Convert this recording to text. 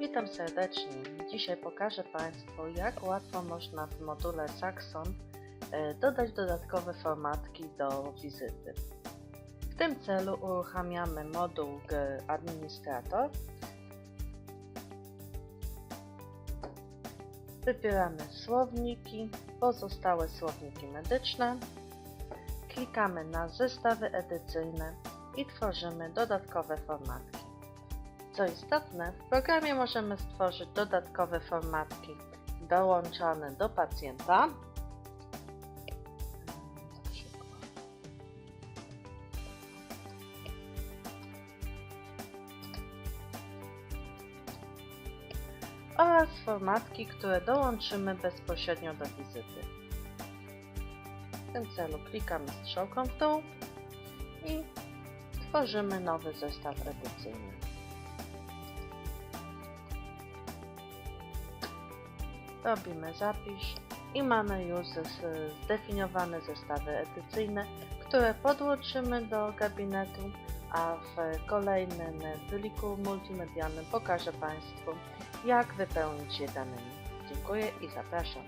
Witam serdecznie. Dzisiaj pokażę Państwu, jak łatwo można w module Saxon e, dodać dodatkowe formatki do wizyty. W tym celu uruchamiamy moduł Administrator. Wybieramy słowniki, pozostałe słowniki medyczne. Klikamy na zestawy edycyjne i tworzymy dodatkowe formatki. Co istotne, w programie możemy stworzyć dodatkowe formatki dołączone do pacjenta. Oraz formatki, które dołączymy bezpośrednio do wizyty. W tym celu klikamy strzałką w dół i tworzymy nowy zestaw edycyjny. Robimy zapisz i mamy już zdefiniowane zestawy edycyjne, które podłączymy do gabinetu, a w kolejnym pliku multimedialnym pokażę Państwu, jak wypełnić je danymi. Dziękuję i zapraszam.